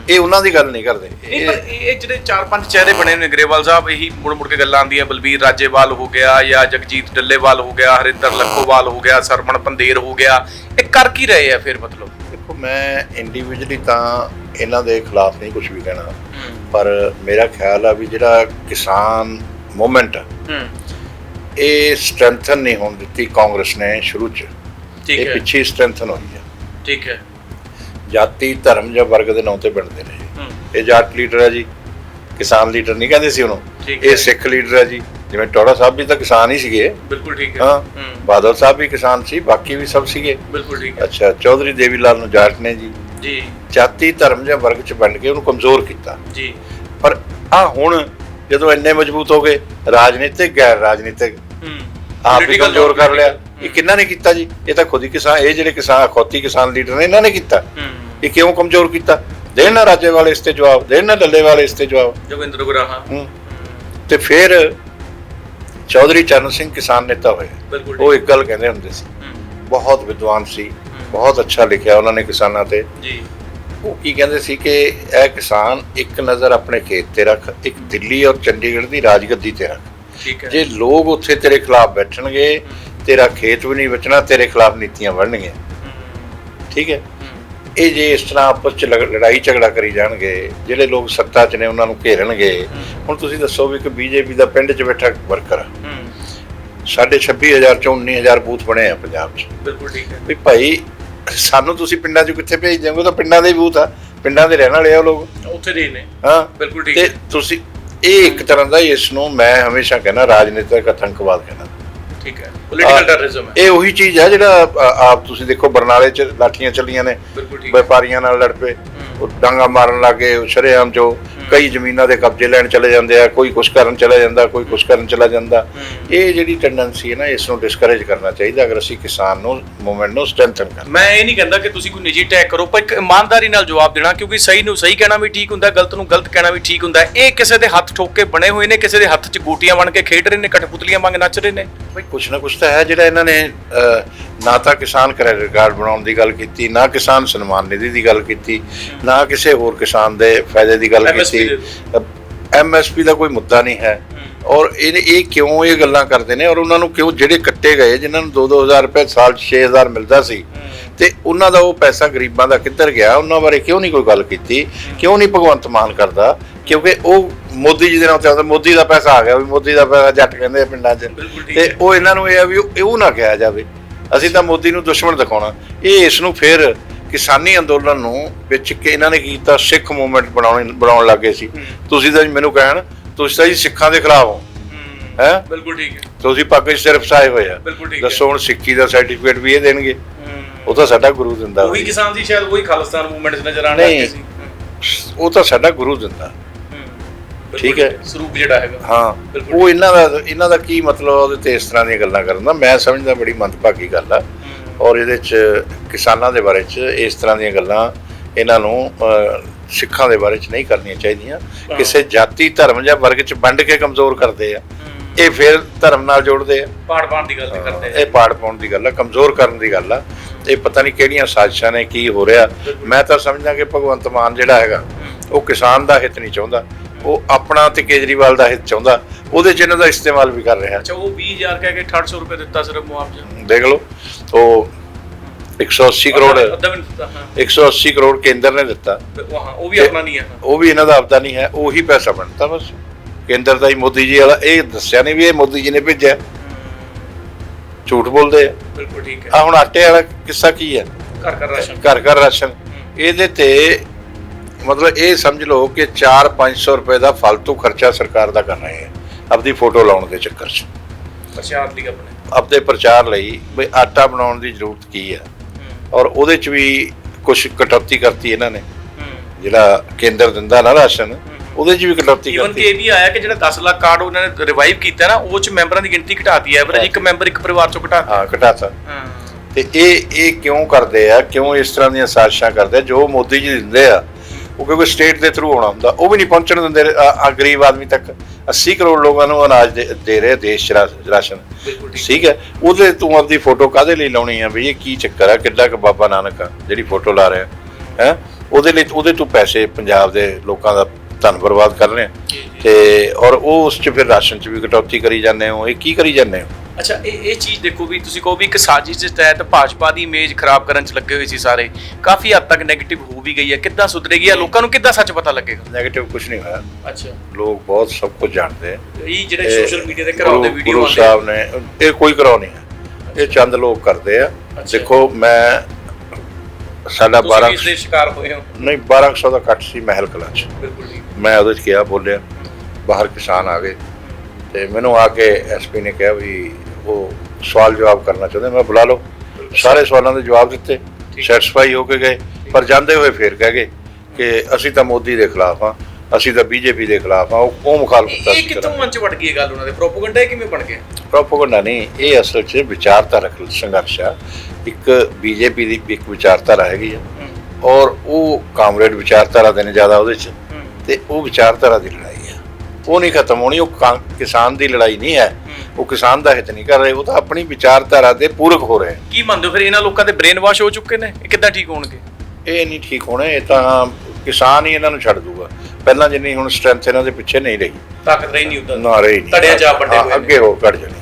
ਇਹ ਉਹਨਾਂ ਦੀ ਗੱਲ ਨਹੀਂ ਕਰਦੇ। ਨਹੀਂ ਇਹ ਪਰ ਇਹ ਇਹ ਜਿਹੜੇ ਚਾਰ ਪੰਜ ਚਿਹਰੇ ਬਣੇ ਨੇ ਗਰੇਵਾਲ ਸਾਹਿਬ ਇਹੀ ਮੁੜ ਮੁੜ ਕੇ ਗੱਲਾਂ ਆਉਂਦੀਆਂ ਬਲਬੀਰ ਰਾਜੇਵਾਲ ਹੋ ਗਿਆ ਜਾਂ ਜਗਜੀਤ ਡੱਲੇਵਾਲ ਹੋ ਗਿਆ ਹਰਿੰਦਰ ਲੱਖੋਵਾਲ ਹੋ ਗਿਆ ਸਰਮਣ ਪੰਦੇਰ ਹੋ ਗਿਆ ਇਹ ਕਰ ਕੀ ਰਹੇ ਆ ਫਿਰ ਮਤਲਬ? ਦੇਖੋ ਮੈਂ ਇੰਡੀਵਿਜੂਅਲੀ ਤਾਂ ਇਹਨਾਂ ਦੇ ਖਿਲਾਫ ਨਹੀਂ ਕੁਝ ਵੀ ਕਹਿਣਾ। ਪਰ ਮੇਰਾ ਖਿਆਲ ਆ ਵੀ ਜਿਹੜਾ ਕਿਸਾਨ ਮੂਵਮੈਂਟ ਹੂੰ। ਇਹ ਸਟਰੈਂਥਨ ਨਹੀਂ ਹੋਣ ਦਿੱਤੀ ਕਾਂਗਰਸ ਨੇ ਸ਼ੁਰੂ ਚ। ਠੀਕ ਇਹ ਹੈ। ਪਿੱਛੇ ਸਟਰੈਂਥਨ ਹੋਈ ਹੈ ਠੀਕ ਹੈ। ਜਾਤੀ ਧਰਮ ਜਾਂ ਵਰਗ ਦੇ ਨਾਂ ਤੇ ਬਣਦੇ ਨੇ ਇਹ। ਜਾਟ ਲੀਡਰ ਹੈ ਜੀ ਕਿਸਾਨ ਲੀਡਰ ਨਹੀਂ ਕਹਿੰਦੇ ਸੀ ਉਹਨੂੰ। ਇਹ। ਸਿੱਖ ਲੀਡਰ ਹੈ ਜੀ ਜਿਵੇਂ ਟੋੜਾ ਸਾਹਿਬ ਵੀ ਤਾਂ ਕਿਸਾਨ ਹੀ ਸੀਗੇ। ਬਿਲਕੁਲ ਠੀਕ ਹੈ। ਬਾਦਲ ਸਾਹਿਬ ਵੀ ਕਿਸਾਨ ਸੀ ਬਾਕੀ ਵੀ ਸਭ ਸੀਗੇ। ਬਿਲਕੁਲ ਠੀਕ ਹੈ। ਅੱਛਾ ਚੌਧਰੀ ਦੇਵੀ ਲਾਲ ਨੂੰ ਜਾਟ ਨੇ ਜੀ। ਜੀ। ਜਾਤੀ ਧਰਮ ਜਾਂ ਵਰਗ ਚ ਵੰਡ ਕੇ ਉਹਨੂੰ ਕਮਜ਼ੋਰ ਕੀਤਾ। ਜੀ। ਪਰ ਆ ਹੁਣ ਜਦੋਂ ਇੰਨੇ ਮਜ਼ਬੂਤ ਹੋ ਗਏ ਰਾਜਨੀਤਿਕ ਗੈਰ ਰਾਜਨੀਤਿਕ ਆਪ ਹੀ ਕਮਜ਼ੋਰ ਕਰ ਲਿਆ। ਇਹ ਕਿੰਨਾ ਨੇ ਕੀਤਾ ਜੀ? ਇਹ ਤਾਂ ਖੁਦ ਹੀ ਕਿਸਾਨ ਇਹ ਜਿਹੜੇ ਕਿਸਾਨ ਖੋਤੀ ਕਿਸਾਨ ਲੀਡਰ ਨੇ ਇਹਨਾਂ ਨੇ ਕੀਤਾ। ਹੂੰ। ਇਹ ਕਿਉਂ ਕਮਜ਼ੋਰ ਕੀਤਾ? ਦੇਣ ਨਾ ਰਾਜੇ ਵਾਲੇ ਇਸ ਤੇ ਜਵਾਬ ਦੇਣ ਨਾ ਡੱਲੇ ਵਾਲੇ ਇਸ ਤੇ ਜਵਾਬ। ਜੋਗਿੰਦਰ ਗੁਰਾਹਾ। ਤੇ ਫਿਰ ਚੌਧਰੀ ਚਰਨ ਸਿੰਘ ਕਿਸਾਨ ਨੇਤਾ ਹੋਏ। ਉਹ ਇੱਕ ਗੱਲ ਕਹਿੰਦੇ ਹੁੰਦੇ ਸੀ। ਬਹੁਤ ਵਿਦਵਾਨ ਸੀ। ਬਹੁਤ ਅੱਛਾ ਲਿਖਿਆ ਉਹਨਾਂ ਨੇ ਕਿਸਾਨਾਂ ਤੇ। ਜੀ। ਉਹ ਕੀ ਕਹਿੰਦੇ ਸੀ ਕਿ ਇਹ ਕਿਸਾਨ ਇੱਕ ਨਜ਼ਰ ਆਪਣੇ ਖੇਤ ਤੇ ਰੱਖ ਇੱਕ ਦਿੱਲੀ ਔਰ ਚੰਡੀਗੜ੍ਹ ਦੀ ਰਾਜਗੱਦੀ ਤੇ ਰੱਖ। ਠੀਕ ਹੈ। ਜੇ ਲੋਕ ਉੱਥੇ ਤੇਰੇ ਖਿਲਾਫ ਬੈਠਣਗੇ ਤੇਰਾ ਖੇਤ ਵੀ ਨਹੀਂ ਬਚਣਾ ਤੇਰੇ ਖਿਲਾਫ ਨੀਤੀਆਂ ਬਣਨਗੀਆਂ। ਹੂੰ, ਠੀਕ ਹੂੰ, ਇਹ ਜੇ ਇਸ ਤਰ੍ਹਾਂ ਆਪਸ ਚ ਲੜ- ਲੜਾਈ ਝਗੜਾ ਕਰੀ ਜਾਣਗੇ ਜਿਹੜੇ ਲੋਕ ਸੱਤਾ 'ਚ ਨੇ ਉਹਨਾਂ ਨੂੰ ਘੇਰਣਗੇ ਹੁਣ ਤੁਸੀਂ ਦੱਸੋ ਵੀ ਕਿ ਬੀਜੇਪੀ ਦਾ ਪਿੰਡ 'ਚ ਬੈਠਾ ਵਰਕਰ ਸਾਢੇ 26000 ਚੋਂ 19000 ਬੂਥ ਬਣੇ ਆ ਪੰਜਾਬ 'ਚ। ਬਿਲਕੁਲ ਠੀਕ ਹੈ। ਵੀ ਭਾਈ ਸਾਨੂੰ ਤੁਸੀਂ ਪਿੰਡਾਂ 'ਚ ਕਿੱਥੇ ਭੇਜ ਦਿਓਗੇ? ਤਾਂ ਪਿੰਡਾਂ ਦੇ ਬੂਥ ਆ ਪਿੰਡਾਂ ਦੇ ਰਹਿਣ ਵਾਲੇ ਆ ਲੋਕ। ਉੱਥੇ ਦੇ ਨੇ। ਹਾਂ। ਬਿਲਕੁਲ ਠੀਕ ਤੇ ਤੁਸੀਂ ਇਹ ਇੱਕ ਤਰ੍ਹਾਂ ਦਾ ਇਸ ਨੂੰ ਮੈਂ ਹਮੇਸ਼ਾ ਕਹਿੰਦਾ ਰਾਜਨੀਤਿਕ ਆਤੰਕਵਾਦ ਕਹਿੰਦਾ। ਠੀਕ ਹੈ। ਪੋਲੀਟੀਕਲ ਟੈਰਰਿਜ਼ਮ ਹੈ। ਇਹ ਉਹੀ ਚੀਜ਼ ਹੈ ਜਿਹੜਾ ਆਪ ਤੁਸੀਂ ਦੇਖੋ ਬਰਨਾਲੇ 'ਚ ਲਾਠੀਆਂ ਚੱਲੀਆਂ ਨੇ। ਵਪਾਰੀਆਂ ਨਾਲ ਲੜ ਪਏ। ਉਹ ਡਾਂਗਾ ਮਾਰਨ ਲੱਗੇ ਸ਼ਰੇਆਮ ਜੋ। ਕਈ ਜ਼ਮੀਨਾਂ ਦੇ ਕਬਜ਼ੇ ਲੈਣ ਚਲੇ ਜਾਂਦੇ ਆ ਕੋਈ ਕੁਛ ਕਰਨ ਚਲਾ ਜਾਂਦਾ ਕੋਈ ਕੁਛ ਕਰਨ ਚਲਾ ਜਾਂਦਾ। ਇਹ ਜਿਹੜੀ ਟੈਂਡੈਂਸੀ ਹੈ ਨਾ ਇਸ ਨੂੰ ਡਿਸਕਰੇਜ ਕਰਨਾ ਚਾਹੀਦਾ ਅਗਰ ਅਸੀਂ ਕਿਸਾਨ ਨੂੰ ਮੂਵਮੈਂਟ ਨੂੰ ਸਟਰੈਂਥਨ ਕਰਨਾ। ਮੈਂ ਇਹ ਨਹੀਂ ਕਹਿੰਦਾ ਕਿ ਤੁਸੀਂ ਕੋਈ ਨਿੱਜੀ ਅਟੈਕ ਕਰੋ ਪਰ ਇੱਕ ਇਮਾਨਦਾਰੀ ਨਾਲ ਜਵਾਬ ਦੇਣਾ ਕਿਉਂਕਿ ਸਹੀ ਨੂੰ ਸਹੀ ਕਹਿਣਾ ਵੀ ਠੀਕ ਹੁੰਦਾ ਗਲਤ ਨੂੰ ਗਲਤ ਕਹਿਣਾ ਵੀ ਠੀਕ ਹੁੰਦਾ। ਇਹ ਕਿਸੇ ਦੇ ਹੱਥ ਠੋਕ ਕੇ ਬਣੇ ਹੋਏ ਨੇ ਕਿਸੇ ਦੇ ਹੱਥ 'ਚ ਗੋਟੀਆਂ ਬਣ ਕੇ ਖੇਡ ਰਹੇ ਨੇ ਕਠਪੁਤਲੀਆਂ ਵਾਂਗ ਨੱਚ ਰਹੇ ਨੇ। ਬਈ ਕੁਛ ਨਾ ਕੁਛ ਤਾਂ ਹੈ ਜਿਹੜਾ ਇਹਨਾਂ ਨੇ ਨਾ ਤਾਂ ਕਿਸਾਨ ਕ੍ਰੈਡਿਟ ਕਾਰਡ ਬਣਾਉਣ ਦੀ ਗੱਲ ਕੀਤੀ ਨਾ ਕਿਸਾਨ ਸਨਮਾਨ ਨਿਧੀ ਦੀ ਗੱਲ ਕੀਤੀ ਨਾ ਕਿਸੇ ਹੋਰ ਕਿਸਾਨ ਦੇ ਫਾਇਦੇ ਦੀ ਗੱਲ ਕੀਤੀ। ਐਮਐਸਪੀ ਦਾ ਕੋਈ ਮੁੱਦਾ ਨਹੀਂ ਹੈ। ਔਰ ਇਹ ਇਹ ਕਿਉਂ ਇਹ ਗੱਲਾਂ ਕਰਦੇ ਨੇ ਔਰ ਉਹਨਾਂ ਨੂੰ ਕਿਉਂ ਜਿਹੜੇ ਕੱਟੇ ਗਏ ਜਿਨ੍ਹਾਂ ਨੂੰ 2-2000 ਰੁਪਏ ਸਾਲ 'ਚ 6000 ਮਿਲਦਾ ਸੀ ਤੇ ਉਹਨਾਂ ਦਾ ਉਹ ਪੈਸਾ ਗਰੀਬਾਂ ਦਾ ਕਿੱਧਰ ਗਿਆ? ਉਹਨਾਂ ਬਾਰੇ ਕਿਉਂ ਨਹੀਂ ਕੋਈ ਗੱਲ ਕੀਤੀ? ਕਿਉਂ ਨਹੀਂ ਭਗਵੰਤ ਮਾਨ ਕਰਦਾ? ਕਿਉਂਕਿ ਉਹ ਮੋਦੀ ਜੀ ਦੇ ਨਾਲ ਚੱਲਦਾ ਮੋਦੀ ਦਾ ਪੈਸਾ ਆ ਗਿਆ ਵੀ ਮੋਦੀ ਦਾ ਪੈਸਾ ਜੱਟ ਕਹਿੰਦੇ ਪਿੰਡਾਂ 'ਚ। ਤੇ। ਉਹ ਇਹਨਾਂ ਨੂੰ ਇਹ ਆ ਵੀ ਉਹ ਨਾ ਕਿਹਾ ਜਾਵੇ। ਅਸੀਂ ਤਾਂ ਮੋਦੀ ਨੂੰ ਦੁਸ਼ਮਣ ਦਿਖਾਉਣਾ। ਇਹ ਇਸ ਨੂੰ ਫਿਰ ਕਿਸਾਨੀ ਅੰਦੋਲਨ ਨੂੰ ਵਿੱਚ ਕਿ ਇਹਨਾਂ ਨੇ ਕੀਤਾ? ਸਿੱਖ ਮੂਵਮੈਂਟ ਬਣਾਉਣ ਬਣਾਉਣ ਲੱਗੇ ਸੀ। ਤੁਸੀਂ ਤਾਂ ਮੈਨੂੰ ਕਹਿਣ ਤੁਸੀਂ ਤਾਂ ਜੀ ਸਿੱਖਾਂ ਦੇ ਖਿਲਾਫ ਹੋ। ਹੈਂ? ਬਿਲਕੁਲ ਠੀਕ ਹੈ। ਤੁਸੀਂ ਪੱਗ 'ਚ ਸਿਰ ਫਸਾਏ ਹੋਏ ਆ। ਦੱਸੋ ਹੁਣ ਸਿੱਖੀ ਦਾ ਸਰਟੀਫਿਕੇਟ ਵੀ ਇਹ ਦੇਣਗੇ। ਉਹ ਤਾਂ ਸਾਡਾ ਗੁਰੂ ਦਿੰਦਾ ਉਹੀ ਕਿਸਾਨ ਦੀ ਸ਼ਾਇਦ ਉਹੀ ਖਾਲਿਸਤਾਨ ਮੂਵਮੈਂਟ 'ਚ ਨਜ਼ਰ। ਲੱਗੇ ਸੀ। ਉਹ ਤਾਂ ਸਾਡਾ ਗੁਰੂ ਦਿੰਦਾ। ਠੀਕ ਹੈ। ਸਰੂਪ ਜਿਹੜਾ ਹੈਗਾ। ਹਾਂ। ਉਹ ਇਹਨਾਂ ਦਾ ਇਹਨਾਂ ਦਾ ਕੀ ਮਤਲਬ ਉਹਦੇ ਤੇ ਇਸ ਤਰ੍ਹਾਂ ਦੀਆਂ ਗੱਲਾਂ ਕਰਨ ਦਾ? ਮੈਂ ਸਮਝਦਾ ਬੜੀ ਮੰਦਭਾਗੀ ਗੱਲ ਆ। ਔਰ ਇਹਦੇ ਚ ਕਿਸਾਨਾਂ ਦੇ ਬਾਰੇ ਚ ਇਸ ਤਰ੍ਹਾਂ ਦੀਆਂ ਗੱਲਾਂ ਇਹਨਾਂ ਨੂੰ ਸਿੱਖਾਂ ਦੇ ਬਾਰੇ ਚ ਨਹੀਂ ਕਰਨੀਆਂ ਚਾਹੀਦੀਆਂ। ਕਿਸੇ ਜਾਤੀ ਧਰਮ ਜਾਂ ਵਰਗ ਚ ਵੰਡ ਕੇ ਕਮਜ਼ੋਰ ਕਰਦੇ ਆ। ਇਹ ਫਿਰ ਧਰਮ ਨਾਲ ਜੋੜਦੇ ਆ। ਪਾੜ ਪਾਣ ਦੀ ਗੱਲ ਤੇ ਕਰਦੇ ਆ। ਇਹ ਪਾੜ ਪਾਉਣ ਦੀ ਗੱਲ ਆ ਕਮਜ਼ੋਰ ਕਰਨ ਦੀ ਗੱਲ ਆ। ਇਹ ਪਤਾ ਨਹੀਂ ਕਿਹੜੀਆਂ ਸਾਜ਼ਿਸ਼ਾਂ ਨੇ ਕੀ ਹੋ ਰਿਹਾ। ਮੈਂ ਤਾਂ ਸਮਝਦਾ ਕਿ ਭਗਵੰਤ ਮਾਨ ਜਿਹੜਾ ਹੈਗਾ ਉਹ ਕਿਸਾਨ ਦਾ ਹਿੱਤ ਨਹੀਂ ਚਾਹੁੰਦਾ। ਉਹ ਆਪਣਾ ਤੇ ਕੇਜਰੀਵਾਲ ਦਾ ਹਿੱਤ ਚਾਹੁੰਦਾ ਉਹਦੇ ਚ ਇਹਨਾਂ ਦਾ ਇਸਤੇਮਾਲ ਵੀ ਕਰ ਰਿਹਾ। ਅੱਛਾ ਉਹ 20000 ਕਹਿ ਕੇ 800 ਰੁਪਏ ਦਿੱਤਾ ਸਿਰਫ ਮੁਆਵਜ਼ਾ ਦੇਖ ਲਓ ਉਹ 180 ਕਰੋੜ ਅੱਧਾ ਵੀ ਨਹੀਂ ਦਿੱਤਾ ਹਾਂ। 180 ਕਰੋੜ ਕੇਂਦਰ ਨੇ ਦਿੱਤਾ। ਉਹ ਵੀ ਆਪਣਾ ਨਹੀਂ ਹੈ ਉਹ ਵੀ ਇਹਨਾਂ ਦਾ ਆਪਦਾ ਨਹੀਂ ਹੈ ਉਹੀ ਪੈਸਾ ਬਣਦਾ ਬਸ। ਕੇਂਦਰ ਦਾ ਹੀ ਮੋਦੀ ਜੀ ਵਾਲਾ ਇਹ ਦੱਸਿਆ ਨਹੀਂ ਵੀ ਇਹ ਮੋਦੀ ਜੀ ਨੇ ਭੇਜਿਆ। ਝੂਠ ਬੋਲਦੇ ਆ। ਬਿਲਕੁਲ ਠੀਕ ਹੈ। ਆ ਹੁਣ ਆਟੇ ਵਾਲਾ ਕਿੱਸਾ ਕੀ ਹੈ? ਘਰ ਘਰ ਰਾਸ਼ਨ। ਘਰ ਘਰ ਰਾਸ਼ਨ। ਇਹਦੇ ਤੇ ਮਤਲਬ ਇਹ ਸਮਝ ਲਓ ਕਿ 4-500 ਰੁਪਏ ਦਾ ਫालतू ਖਰਚਾ ਸਰਕਾਰ ਦਾ ਕਰ ਰਹੇ ਹੈ ਆਪਦੀ ਫੋਟੋ ਲਾਉਣ ਦੇ ਚੱਕਰ 'ਚ। ਪ੍ਰਸ਼ਾਦ ਲਈ ਆਪਣੇ। ਆਪਦੇ ਪ੍ਰਚਾਰ ਲਈ ਵੀ ਆਟਾ ਬਣਾਉਣ ਦੀ ਜ਼ਰੂਰਤ ਕੀ ਹੈ? ਔਰ ਉਹਦੇ 'ਚ ਵੀ ਕੁਝ ਕਟੌਤੀ ਕਰਤੀ ਇਹਨਾਂ ਨੇ। ਜਿਹੜਾ ਕੇਂਦਰ ਦਿੰਦਾ ਨਾ ਰਾਸ਼ਨ ਉਹਦੇ 'ਚ ਵੀ ਕਟੌਤੀ ਕਿ ਕਰਤੀ। ਇਹ ਵੀ ਆਇਆ ਕਿ ਜਿਹੜਾ 10 ਲੱਖ ਕਾਰਡ ਉਹਨਾਂ ਨੇ ਰਿਵਾਈਵ ਕੀਤਾ ਨਾ ਉਹ ਚ ਮੈਂਬਰਾਂ ਦੀ ਗਿਣਤੀ ਘਟਾਤੀ ਹੈ ਐਵਰੇਜ ਇੱਕ ਮੈਂਬਰ ਇੱਕ ਪਰਿਵਾਰ ਚੋਂ ਘਟਾਤੀ ਹਾਂ ਘਟਾਤਾ। ਤੇ ਇਹ ਇਹ ਕਿਉਂ ਕਰਦੇ ਆ? ਕਿਉਂ ਇਸ ਤਰ੍ਹਾਂ ਦੀਆਂ ਸਾਜ਼ਿਸ਼ਾਂ ਕਰਦੇ ਆ? ਜੋ ਮੋਦੀ ਜੀ ਦਿੰਦੇ ਆ ਉਹ ਕਿਉਂਕਿ ਸਟੇਟ ਦੇ ਥਰੂ ਆਉਣਾ ਹੁੰਦਾ ਉਹ ਵੀ ਨਹੀਂ ਪਹੁੰਚਣ ਦਿੰਦੇ ਆ ਗਰੀਬ ਆਦਮੀ ਤੱਕ। 80 ਕਰੋੜ ਲੋਕਾਂ ਨੂੰ ਅਨਾਜ ਦੇ ਰਹੇ ਦੇਸ਼ ਰਾਸ਼ਨ। ਠੀਕ। ਹੈ? ਉਹਦੇ ਤੂੰ ਆਪਦੀ ਫੋਟੋ ਕਾਦੇ ਲਈ ਲਾਉਣੀ ਆ ਵੀ ਇਹ ਕੀ ਚੱਕਰ ਆ? ਕਿੱਡਾ ਕੁ ਬਾਬਾ ਨਾਨਕ ਆ ਜਿਹੜੀ ਫੋਟੋ ਲਾ ਰਿਹਾ? ਹੈ? ਉਹਦੇ ਲਈ ਉਹਦੇ ਤੂੰ ਪੈਸੇ ਪੰਜਾਬ ਦੇ ਲੋਕਾਂ ਦਾ ਧਨ ਬਰਬਾਦ ਕਰ ਰਹੇ। ਤੇ ਔਰ ਉਹ ਉਸ ਚ ਫਿਰ ਰਾਸ਼ਨ ਚ ਵੀ ਕਟੌਤੀ ਕਰੀ ਜਾਂਦੇ ਹੋ। ਇਹ ਕੀ ਕਰੀ ਜਾਂਦੇ ਹੋ? ਅੱਛਾ ਇਹ ਇਹ ਚੀਜ਼ ਦੇਖੋ ਵੀ ਤੁਸੀਂ ਕਹੋ ਵੀ ਇੱਕ ਸਾਜ਼ਿਸ਼ ਦੇ ਤਹਿਤ ਭਾਜਪਾ ਦੀ ਇਮੇਜ ਖਰਾਬ ਕਰਨ ਚ ਲੱਗੇ ਹੋਏ ਸੀ ਸਾਰੇ। ਕਾਫੀ ਹੱਦ ਤੱਕ 네ਗੇਟਿਵ ਹੋ ਵੀ ਗਈ ਹੈ। ਕਿੱਦਾਂ ਸੁਧਰੇਗੀ ਜਾਂ ਲੋਕਾਂ ਨੂੰ ਕਿੱਦਾਂ ਸੱਚ ਪਤਾ ਲੱਗੇਗਾ? ਨੈਗੇਟਿਵ ਕੁਝ ਨਹੀਂ ਹੋਇਆ। ਅੱਛਾ। ਲੋਕ ਬਹੁਤ ਸਭ ਕੁਝ ਜਾਣਦੇ ਆ। ਇਹ ਜਿਹੜੇ ਇਹ ਸੋਸ਼ਲ ਮੀਡੀਆ ਤੇ ਕਰਾਉਂਦੇ ਗੁਰੂ- ਵੀਡੀਓ ਗੁਰੂ ਆਉਂਦੇ ਸਾਹਿਬ ਨੇ ਇਹ ਕੋਈ ਕਰਾਉ ਨਹੀਂ ਹੈ। ਇਹ ਚੰਦ ਲੋਕ ਕਰਦੇ ਆ। ਅੱਛਾ। ਦੇਖੋ ਮੈਂ ਸਾਡਾ ਤੁਸੀਂ 12 ਵੀ ਇਸ ਦੇ ਸ਼ਿਕਾਰ ਹੋਏ ਹੋ। ਨਹੀਂ 1200 ਦਾ ਕੱਟ ਸੀ ਮਹਿਲ ਕਲਾਂ ਚ। ਬਿਲਕੁਲ ਜੀ। ਮੈਂ ਉਹਦੇ ਚ ਕਿਹਾ ਬੋਲਿਆ ਬਾਹਰ ਕਿਸਾਨ ਆ ਗਏ। ਤੇ ਮੈਨੂੰ ਆ ਕੇ ਐਸਪੀ ਨੇ ਕਿਹਾ ਵੀ ਉਹ ਸਵਾਲ ਜਵਾਬ ਕਰਨਾ ਚਾਹੁੰਦੇ ਮੈਂ ਬੁਲਾ ਲਓ। ਸਾਰੇ ਸਵਾਲਾਂ ਦੇ ਜਵਾਬ ਦਿੱਤੇ। ਸੈਟੀਸਫਾਈ ਹੋ। ਕੇ ਗਏ ਪਰ ਜਾਂਦੇ ਹੋਏ ਫੇਰ ਕਹਿ ਗਏ ਕਿ ਅਸੀਂ ਤਾਂ ਮੋਦੀ ਦੇ ਖਿਲਾਫ ਆ ਅਸੀਂ ਤਾਂ ਬੀਜੇਪੀ ਦੇ ਖਿਲਾਫ ਆ ਉਹ ਮੁਖਾਲਫਤ ਇਹ ਕਿੱਥੋਂ ਮਨ ਚ ਵੜ ਗਈ ਇਹ ਗੱਲ ਉਹਨਾਂ ਦੇ? ਪ੍ਰੋਪਗੈਂਡਾ ਕਿਵੇਂ ਬਣ ਗਿਆ? ਪ੍ਰੋਪਗੈਂਡਾ ਨਹੀਂ ਇਹ ਅਸਲ 'ਚ ਵਿਚਾਰਧਾਰਕ ਸੰਘਰਸ਼ ਆ। ਇੱਕ ਬੀਜੇਪੀ ਦੀ ਇੱਕ ਵਿਚਾਰਧਾਰਾ ਹੈਗੀ ਆ ਔਰ ਉਹ ਕਾਮਰੇਡ ਵਿਚਾਰਧਾਰਾ ਦੇ ਨੇ ਜ਼ਿਆਦਾ ਉਹਦੇ 'ਚ ਤੇ ਉਹ ਵਿਚਾਰਧਾਰਾ ਦੀ ਲੜਾਈ ਉਹ ਨਹੀਂ ਖਤਮ ਹੋਣੀ ਉਹ ਕਿਸਾਨ ਦੀ ਲੜਾਈ ਨਹੀਂ ਹੈ। ਉਹ ਕਿਸਾਨ ਦਾ ਹਿੱਤ ਨਹੀਂ ਕਰ ਰਹੇ ਉਹ ਤਾਂ ਆਪਣੀ ਵਿਚਾਰਧਾਰਾ ਦੇ ਪੂਰਕ ਹੋ ਰਹੇ ਕੀ ਮੰਨਦੇ ਹੋ ਫਿਰ ਇਹਨਾਂ ਲੋਕਾਂ ਦੇ ਬ੍ਰੇਨ ਵਾਸ਼ ਹੋ ਚੁੱਕੇ ਨੇ? ਇਹ ਕਿੱਦਾਂ ਠੀਕ ਹੋਣਗੇ? ਇਹ ਨਹੀਂ ਠੀਕ ਹੋਣਾ ਇਹ ਤਾਂ ਕਿਸਾਨ ਹੀ ਇਹਨਾਂ ਨੂੰ ਛੱਡ ਦੂਗਾ। ਪਹਿਲਾਂ ਜਿੰਨੀ ਹੁਣ ਸਟਰੈਂਥ ਇਹਨਾਂ ਦੇ ਪਿੱਛੇ ਨਹੀਂ ਰਹੀ। ਤਾਕਤ ਰਹੀ ਨਹੀਂ ਉਦੋਂ। ਨਾ ਰਹੀ ਨਹੀਂ। ਧੜਿਆਂ 'ਚ ਆ ਵੱਡੇ ਹਾਂ, ਹੋਏ। ਅੱਗੇ ਹੋਰ ਘਟ ਜਾਣੀ ਹੈ।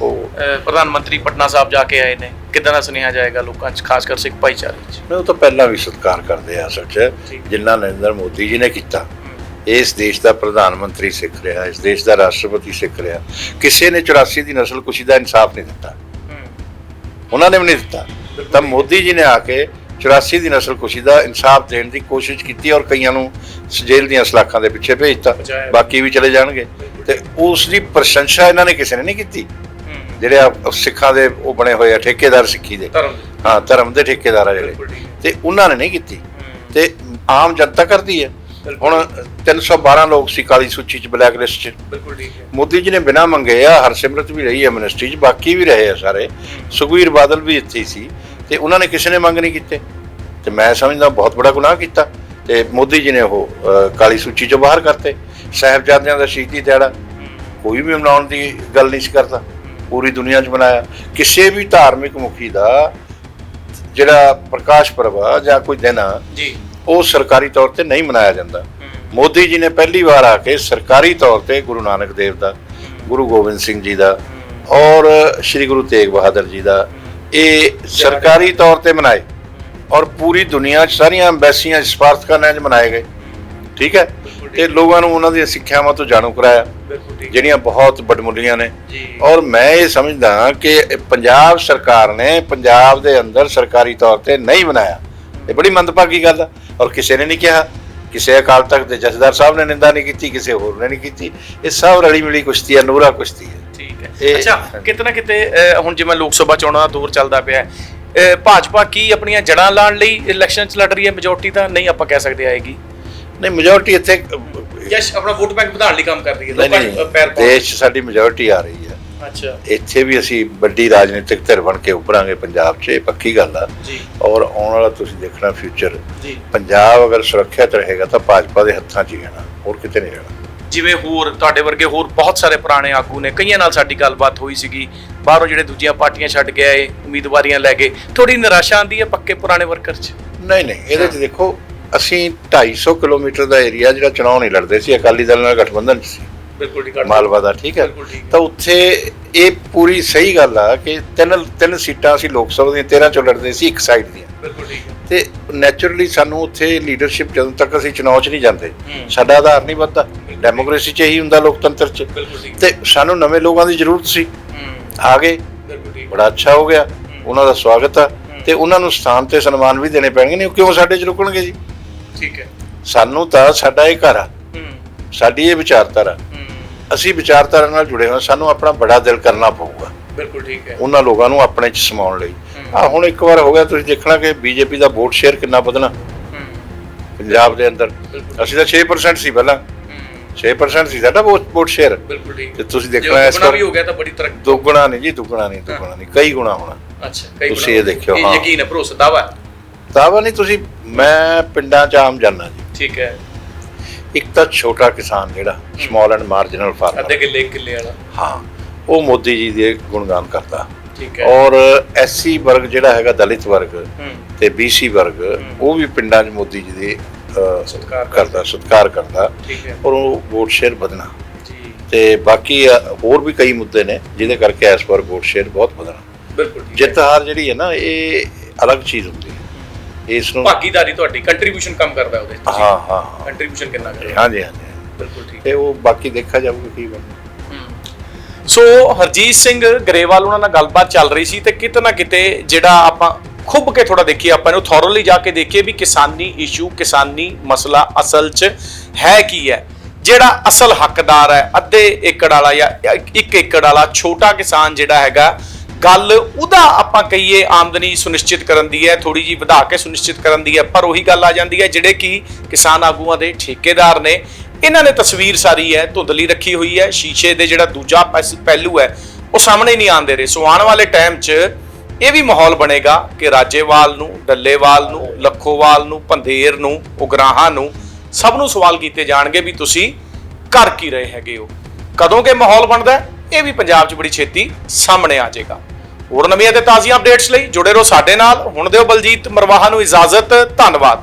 ਉਹ ਪ੍ਰਧਾਨ ਮੰਤਰੀ ਪਟਨਾ ਸਾਹਿਬ ਜਾ ਕੇ ਆਏ ਨੇ। ਕਿੱਦਾਂ ਦਾ ਸੁਨੇਹਾ ਜਾਏਗਾ ਲੋਕਾਂ 'ਚ ਖਾਸ ਕਰ ਸਿੱਖ ਭਾਈਚਾਰੇ 'ਚ? ਮੈਂ ਉਹ ਤਾਂ ਪਹਿਲਾਂ ਵੀ ਸਤਿਕਾਰ ਕਰਦੇ ਆ ਅਸਲ 'ਚ ਠੀਕ। ਜਿੰਨਾ ਨਰਿੰਦਰ ਮੋਦੀ ਜੀ ਨੇ ਕੀਤਾ। ਇਸ ਦੇਸ਼ ਦਾ ਪ੍ਰਧਾਨ ਮੰਤਰੀ ਸਿੱਖ ਰਿਹਾ ਇਸ ਦੇਸ਼ ਦਾ ਰਾਸ਼ਟਰਪਤੀ ਸਿੱਖ ਰਿਹਾ ਕਿਸੇ ਨੇ 84 ਦੀ ਨਸਲ ਕੁਸ਼ੀ ਦਾ ਇਨਸਾਫ ਨਹੀਂ ਦਿੱਤਾ। ਉਹਨਾਂ ਨੇ ਵੀ ਨਹੀਂ ਦਿੱਤਾ। ਤਾਂ ਮੋਦੀ ਜੀ ਨੇ ਆ ਕੇ 84 ਦੀ ਨਸਲ ਕੁਸ਼ੀ ਦਾ ਇਨਸਾਫ ਦੇਣ ਦੀ ਕੋਸ਼ਿਸ਼ ਕੀਤੀ ਔਰ ਕਈਆਂ ਨੂੰ ਜੇਲ੍ਹ ਦੀਆਂ ਸਲਾਖਾਂ ਦੇ ਪਿੱਛੇ ਭੇਜਤਾ। ਪਹੁੰਚਾਇਆ। ਬਾਕੀ ਵੀ ਚਲੇ ਜਾਣਗੇ। ਤੇ ਉਸ ਦੀ ਪ੍ਰਸ਼ੰਸਾ ਇਹਨਾਂ ਨੇ ਕਿਸੇ ਨੇ ਨਹੀਂ ਕੀਤੀ। ਜਿਹੜੇ ਸਿੱਖਾਂ ਦੇ ਉਹ ਬਣੇ ਹੋਏ ਆ ਠੇਕੇਦਾਰ ਸਿੱਖੀ ਦੇ। ਹਾਂ ਧਰਮ ਦੇ ਠੇਕੇਦਾਰ ਆ ਜਿਹੜੇ। ਤੇ ਉਹਨਾਂ ਨੇ ਨਹੀਂ ਕੀਤੀ। ਤੇ ਆਮ ਜਨਤਾ ਕਰਦੀ ਹੈ। ਹੁਣ 312 ਲੋਕ ਸੀ ਕਾਲੀ ਸੂਚੀ ਚ ਬਲੈਕ ਲਿਸਟ ਚ। ਬਿਲਕੁਲ ਠੀਕ ਹੈ। ਮੋਦੀ ਜੀ ਨੇ ਬਿਨਾਂ ਮੰਗੇ ਆ ਹਰਸਿਮਰਤ ਵੀ ਰਹੀ ਹੈ ਮਿਨਿਸਟਰੀ ਚ ਬਾਕੀ ਵੀ ਰਹੇ ਆ ਸਾਰੇ। ਸੁਖਵੀਰ ਬਾਦਲ ਵੀ ਇੱਥੇ ਸੀ ਤੇ ਉਹਨਾਂ ਨੇ ਕਿਸੇ ਨੇ ਮੰਗ ਨਹੀਂ ਕੀਤੇ। ਤੇ ਮੈਂ ਸਮਝਦਾ ਬਹੁਤ ਬੜਾ ਗੁਨਾਹ ਕੀਤਾ ਤੇ ਮੋਦੀ ਜੀ ਨੇ ਉਹ ਕਾਲੀ ਸੂਚੀ ਚੋਂ ਬਾਹਰ ਕਰਤੇ। ਸਾਹਿਬਜ਼ਾਦਿਆਂ ਦਾ ਸ਼ਹੀਦੀ ਦਿਹਾੜਾ। ਕੋਈ ਵੀ ਮਨਾਉਣ ਦੀ ਗੱਲ ਨਹੀਂ ਸੀ ਕਰਦਾ। ਪੂਰੀ ਦੁਨੀਆ 'ਚ ਮਨਾਇਆ। ਕਿਸੇ ਵੀ ਧਾਰਮਿਕ ਮੁਖੀ ਦਾ ਜਿਹੜਾ ਪ੍ਰਕਾਸ਼ ਪਰਵ ਜਾਂ ਕੋਈ ਦਿਨ ਆ ਜੀ। ਉਹ ਸਰਕਾਰੀ ਤੌਰ ਤੇ ਨਹੀਂ ਮਨਾਇਆ ਜਾਂਦਾ। ਮੋਦੀ ਜੀ ਨੇ ਪਹਿਲੀ ਵਾਰ ਆ ਕੇ ਸਰਕਾਰੀ ਤੌਰ ਤੇ ਗੁਰੂ ਨਾਨਕ ਦੇਵ ਦਾ ਗੁਰੂ ਗੋਬਿੰਦ ਸਿੰਘ ਜੀ ਦਾ ਔਰ ਸ੍ਰੀ ਗੁਰੂ ਤੇਗ ਬਹਾਦਰ ਜੀ ਦਾ ਇਹ ਸਰਕਾਰੀ ਤੌਰ ਤੇ ਮਨਾਏ ਔਰ ਪੂਰੀ ਦੁਨੀਆ 'ਚ ਸਾਰੀਆਂ ਐਮਬੈਸੀਆਂ ਸਫਾਰਤਖਾਨਿਆਂ 'ਚ ਮਨਾਏ ਗਏ। ਠੀਕ ਹੈ? ਤੇ ਲੋਕਾਂ ਨੂੰ ਉਹਨਾਂ ਦੀਆਂ ਸਿੱਖਿਆਵਾਂ ਤੋਂ ਜਾਣੂ ਕਰਾਇਆ। ਜਿਹੜੀਆਂ ਬਹੁਤ ਵੱਡਮੁੱਲੀਆਂ ਨੇ। ਔਰ ਮੈਂ ਇਹ ਸਮਝਦਾ ਕਿ ਪੰਜਾਬ ਸਰਕਾਰ ਨੇ ਪੰਜਾਬ ਦੇ ਅੰਦਰ ਸਰਕਾਰੀ ਤੌਰ ਤੇ ਨਹੀਂ ਬਣਾਇਆ ਇਹ ਬੜੀ ਮੰਦਭਾਗੀ ਗੱਲ ਆ। ਔਰ ਕਿਸੇ ਨੇ ਨਹੀਂ ਕਿਹਾ ਕਿਸੇ ਅਕਾਲ ਤਖਤ ਦੇ ਜਥੇਦਾਰ ਸਾਹਿਬ ਨੇ ਨਿੰਦਾ ਨਹੀਂ ਕੀਤੀ ਕਿਸੇ ਹੋਰ ਨੇ ਨਹੀਂ ਕੀਤੀ। ਇਹ ਸਭ ਰਲੀ ਮਿਲੀ ਕੁਸ਼ਤੀ ਹੈ ਨੂਰਾ ਕੁਸ਼ਤੀ ਹੈ। ਠੀਕ ਹੈ। ਅੱਛਾ ਕਿਤੇ ਨਾ ਕਿਤੇ ਹੁਣ ਜਿਵੇਂ ਲੋਕ ਸਭਾ ਚੋਣਾਂ ਦਾ ਦੌਰ ਚੱਲਦਾ ਪਿਆ ਹੈ, ਭਾਜਪਾ ਕੀ ਆਪਣੀਆਂ ਜੜਾਂ ਲਾਉਣ ਲਈ ਇਲੈਕਸ਼ਨ ਚ ਲੜ ਰਹੀ ਹੈ ਮੈਜੋਰਟੀ ਤਾਂ? ਨਹੀਂ ਆਪਾਂ ਕਹਿ ਸਕਦੇ ਆਏਗੀ। ਨਹੀਂ ਮੈਜੋਰਟੀ ਇੱਥੇ ਯਸ਼ ਆਪਣਾ ਵੋਟ ਬੈਂਕ ਵਧਾਉਣ ਲਈ ਕੰਮ ਕਰ ਰਹੀ ਹੈ ਲੋਕਾਂ ਪੈਰ ਦੇਸ਼ ਸਾਡੀ ਮੈਜੋਰਟੀ ਆ ਰਹੀ ਹੈ। ਅੱਛਾ। ਇੱਥੇ ਵੀ ਅਸੀਂ ਵੱਡੀ ਰਾਜਨੀਤਿਕ ਧਿਰ ਬਣ ਕੇ ਉੱਭਰਾਂਗੇ ਪੰਜਾਬ 'ਚ ਇਹ ਪੱਕੀ ਗੱਲ ਆ। ਜੀ। ਔਰ ਆਉਣ ਵਾਲਾ ਤੁਸੀਂ ਦੇਖਣਾ ਫਿਊਚਰ ਜੀ। ਪੰਜਾਬ ਅਗਰ ਸੁਰੱਖਿਅਤ ਰਹੇਗਾ ਤਾਂ ਭਾਜਪਾ ਦੇ ਹੱਥਾਂ 'ਚ ਹੀ ਰਹਿਣਾ ਹੋਰ ਕਿਤੇ ਨਹੀਂ ਰਹਿਣਾ। ਜਿਵੇਂ ਹੋਰ ਤੁਹਾਡੇ ਵਰਗੇ ਹੋਰ ਬਹੁਤ ਸਾਰੇ ਪੁਰਾਣੇ ਆਗੂ ਨੇ ਕਈਆਂ ਨਾਲ ਸਾਡੀ ਗੱਲਬਾਤ ਹੋਈ ਸੀਗੀ। ਬਾਹਰੋਂ ਜਿਹੜੇ ਦੂਜੀਆਂ ਪਾਰਟੀਆਂ ਛੱਡ ਕੇ ਆਏ ਉਮੀਦਵਾਰੀਆਂ ਲੈ ਕੇ ਥੋੜੀ ਨਿਰਾਸ਼ਾ ਆਂਦੀ ਹੈ ਪੱਕੇ ਪੁਰਾਣੇ ਵਰਕਰ 'ਚ? ਨਹੀਂ ਨਹੀਂ ਇਹਦੇ 'ਚ ਦੇਖੋ ਅਸੀਂ 250 ਕਿਲੋਮੀਟਰ ਦਾ ਏਰੀਆ ਜਿਹੜਾ ਚੁਣਾਵ ਨਹੀਂ ਲੜਦੇ ਸੀ ਅਕਾਲੀ ਦਲ ਨਾਲ ਗਠਬੰਧਨ ਸੀ। ਬਿਲਕੁਲ ਠੀਕ ਮਾਲਵਾ ਦਾ ਠੀਕ ਹੈ ਬਿਲਕੁਲ ਠੀਕ ਹੈ। ਤਾਂ ਉੱਥੇ ਇਹ ਪੂਰੀ ਸਹੀ ਗੱਲ ਆ ਕਿ ਤਿੰਨ ਤਿੰਨ ਸੀਟਾਂ ਅਸੀਂ ਲੋਕ ਸਭਾ ਦੀਆਂ 13 ਚੋਂ ਲੜਦੇ ਸੀ ਇੱਕ ਸਾਈਡ ਦੀਆਂ। ਬਿਲਕੁਲ ਠੀਕ ਹੈ ਤੇ ਨੈਚੁਰਲੀ ਸਾਨੂੰ ਉੱਥੇ ਲੀਡਰਸ਼ਿਪ ਜਦੋਂ ਤੱਕ ਅਸੀਂ ਚੁਣਾਵ 'ਚ ਨਹੀਂ ਜਾਂਦੇ। ਸਾਡਾ ਆਧਾਰ ਨਹੀਂ ਵੱਧਦਾ। ਡੈਮੋਕ੍ਰੇਸੀ 'ਚ ਇਹੀ ਹੁੰਦਾ ਲੋਕਤੰਤਰ 'ਚ। ਤੇ ਸਾਨੂੰ ਨਵੇਂ ਲੋਕਾਂ ਦੀ ਜ਼ਰੂਰਤ ਸੀ। ਆ ਗਏ। ਬੜਾ ਅੱਛਾ ਹੋ ਗਿਆ। ਉਹਨਾਂ ਦਾ ਸਵਾਗਤ ਆ। ਤੇ ਉਹਨਾਂ ਨੂੰ ਸਥਾਨ ਤੇ ਸਨਮਾਨ ਵੀ ਦੇਣੇ ਪੈਣਗੇ। ਨਹੀਂ ਉਹ ਕਿਉਂ ਸਾਡੇ 'ਚ ਰੁਕਣਗੇ ਜੀ? ਠੀਕ ਹੈ। ਸਾਨੂੰ ਤਾਂ ਸਾਡਾ ਇਹ ਘਰ ਆ। ਸਾਡੀ ਇਹ ਵਿਚਾਰਧਾਰਾ। ਅਸੀਂ ਵਿਚਾਰਧਾਰਾ ਨਾਲ ਜੁੜੇ ਹੋਏ ਸਾਨੂੰ ਆਪਣਾ ਬੜਾ ਦਿਲ ਕਰਨਾ ਪਊਗਾ। ਬਿਲਕੁਲ ਠੀਕ ਹੈ। ਉਹਨਾਂ ਲੋਕਾਂ ਨੂੰ ਆਪਣੇ 'ਚ ਸਮਾਉਣ ਲਈ। ਆ ਹੁਣ ਇੱਕ ਵਾਰ ਹੋ ਗਿਆ ਤੁਸੀਂ ਦੇਖਣਾ ਕਿ ਬੀਜੇਪੀ ਦਾ ਵੋਟ ਸ਼ੇਅਰ ਕਿੰਨਾ ਵਧਣਾ। ਪੰਜਾਬ ਦੇ ਅੰਦਰ। ਅਸੀਂ ਤਾਂ 6% ਸੀ ਪਹਿਲਾਂ। ਹੂੰ। 6% ਸੀ ਸਾਡਾ ਵੋਟ ਵੋਟ ਸ਼ੇਅਰ। ਬਿਲਕੁਲ ਠੀਕ। ਤੇ ਤੁਸੀਂ ਦੇਖਣਾ ਇਸ ਦੁੱਗਣਾ ਵਾਰ ਵੀ ਹੋ ਗਿਆ ਤਾਂ ਬੜੀ ਤਰੱਕੀ। ਦੁੱਗਣਾ ਨਹੀਂ ਜੀ ਦੁੱਗਣਾ ਨਹੀਂ ਦੁੱਗਣਾ ਨਹੀਂ। ਕਈ ਗੁਣਾ ਹੋਣਾ। ਅੱਛਾ ਕਈ ਤੁਸੀਂ ਇਹ ਦੇਖਿਓ, ਹਾਂ। ਯਕੀਨ ਹੈ ਭਰੋਸਾ ਦਾਵਾ। ਦਾਵਾ ਨਹੀਂ ਤੁਸੀਂ ਮੈਂ ਪਿੰਡਾਂ 'ਚ ਆਮ ਜਾਣਾ ਜੀ। ਠੀਕ ਹੈ। ਇੱਕ ਤਾਂ ਛੋਟਾ ਕਿਸਾਨ ਜਿਹੜਾ ਸਮਾਲ ਐਂਡ ਮਾਰਜਨਲ ਅੱਧੇ ਫਾਰਮਰ ਕਿੱਲੇ ਇੱਕ ਕਿੱਲੇ ਵਾਲਾ। ਹਾਂ ਉਹ ਮੋਦੀ ਜੀ ਦੇ ਗੁਣਗਾਨ ਕਰਦਾ। ਠੀਕ ਹੈ। ਔਰ ਐਸਸੀ ਵਰਗ ਜਿਹੜਾ ਹੈਗਾ ਦਲਿਤ ਵਰਗ ਤੇ ਬੀਸੀ ਵਰਗ ਉਹ ਵੀ ਪਿੰਡਾਂ 'ਚ ਮੋਦੀ ਜੀ ਦੇ ਸਤਿਕਾਰ ਕਰਦਾ। ਸਤਿਕਾਰ ਕਰਦਾ। ਠੀਕ ਹੈ। ਔਰ ਉਹ ਵੋਟ ਸ਼ੇਅਰ ਵਧਣਾ। ਜੀ। ਤੇ ਬਾਕੀ ਹੋਰ ਵੀ ਕਈ ਮੁੱਦੇ ਨੇ ਜਿਹਦੇ ਕਰਕੇ ਇਸ ਵਾਰ ਵੋਟ ਸ਼ੇਅਰ ਬਹੁਤ ਵਧਣਾ। ਬਿਲਕੁਲ ਜਿੱਤ ਹਾਰ ਜਿਹੜੀ ਹੈ ਨਾ ਇਹ ਅਲੱਗ ਚੀਜ਼ ਹੁੰਦੀ ਹੈ। ਇਸ ਨੂੰ ਭਾਗੀਦਾਰੀ ਤੁਹਾਡੀ ਕੰਟਰੀਬਿਊਸ਼ਨ ਕੰਮ ਕਰਦਾ ਉਹਦੇ ਹਾਂ ਹਾਂ ਹਾਂ। ਕੰਟਰੀਬਿਊਸ਼ਨ ਕਿੰਨਾ ਕਰਦਾ? ਹਾਂਜੀ ਹਾਂਜੀ ਬਿਲਕੁਲ ਠੀਕ। ਤੇ ਉਹ ਬਾਕੀ ਦੇਖਿਆ ਜਾਊਗਾ ਕੀ ਬਣਦਾ। ਸੋ ਹਰਜੀਤ ਸਿੰਘ ਗਰੇਵਾਲ ਉਹਨਾਂ ਨਾਲ ਗੱਲਬਾਤ ਚੱਲ ਰਹੀ ਸੀ ਤੇ ਕਿਤੇ ਨਾ ਕਿਤੇ ਜਿਹੜਾ ਆਪਾਂ ਖੁੱਬ ਕੇ ਥੋੜਾ ਦੇਖੀਏ ਆਪਾਂ ਨੂੰ ਥੋਰਲੀ ਜਾ ਕੇ ਦੇਖੀਏ ਵੀ ਕਿਸਾਨੀ ਇਸ਼ੂ ਕਿਸਾਨੀ ਮਸਲਾ ਅਸਲ 'ਚ ਹੈ ਕੀ ਹੈ। ਜਿਹੜਾ ਅਸਲ ਹੱਕਦਾਰ ਹੈ ਅੱਧੇ ਏਕੜ ਵਾਲਾ ਜਾਂ ਇੱਕ ਏਕੜ ਵਾਲਾ ਛੋਟਾ ਕਿਸਾਨ ਜਿਹੜਾ ਹੈਗਾ ਗੱਲ ਉਹਦਾ ਆਪਾਂ ਕਹੀਏ ਆਮਦਨੀ ਸੁਨਿਸ਼ਚਿਤ ਕਰਨ ਦੀ ਹੈ ਥੋੜੀ ਜੀ ਵਧਾ ਕੇ ਸੁਨਿਸ਼ਚਿਤ ਕਰਨ ਦੀ ਹੈ, ਪਰ ਉਹੀ ਗੱਲ ਆ ਜਾਂਦੀ ਹੈ ਜਿਹੜੇ ਕਿ ਕਿਸਾਨ ਆਗੂਆਂ ਦੇ ਠੇਕੇਦਾਰ ਨੇ। ਇਹਨਾਂ ਨੇ ਤਸਵੀਰ ਸਾਰੀ ਹੈ, ਧੁੰਦਲੀ ਰੱਖੀ ਹੋਈ ਹੈ, ਸ਼ੀਸ਼ੇ ਦੇ ਜਿਹੜਾ ਦੂਜਾ ਪੈਸ- ਪਹਿਲੂ ਹੈ, ਉਹ ਸਾਹਮਣੇ ਨਹੀਂ ਆਉਂਦੇ ਰਹੇ। ਸੋ ਆਉਣ ਵਾਲੇ ਟਾਈਮ 'ਚ ਇਹ ਵੀ ਮਾਹੌਲ ਬਣੇਗਾ ਕਿ ਰਾਜੇਵਾਲ ਨੂੰ, ਡੱਲੇਵਾਲ ਨੂੰ, ਲੱਖੋਵਾਲ ਨੂੰ ਪੰਧੇਰ ਨੂੰ, ਉਗਰਾਹਾਂ ਨੂੰ ਸਭ ਨੂੰ ਸਵਾਲ ਕੀਤੇ ਜਾਣਗੇ ਵੀ ਤੁਸੀਂ ਕਰ ਕੀ ਰਹੇ ਹੈਗੇ ਹੋ। ਕਦੋਂ ਕਿ ਮਾਹੌਲ ਬਣਦਾ ਇਹ ਵੀ ਪੰਜਾਬ 'ਚ ਬੜੀ ਛੇਤੀ ਸਾਹਮਣੇ ਆ ਜਾਏਗਾ। ਹੋਰ ਨਵੀਆਂ ਤੇ ਤਾਜ਼ੀਆਂ ਅਪਡੇਟਸ ਲਈ ਜੁੜੇ ਰਹੋ ਸਾਡੇ ਨਾਲ। ਹੁਣ ਦਿਓ ਬਲਜੀਤ ਮਰਵਾਹਾ ਨੂੰ ਇਜਾਜ਼ਤ। ਧੰਨਵਾਦ।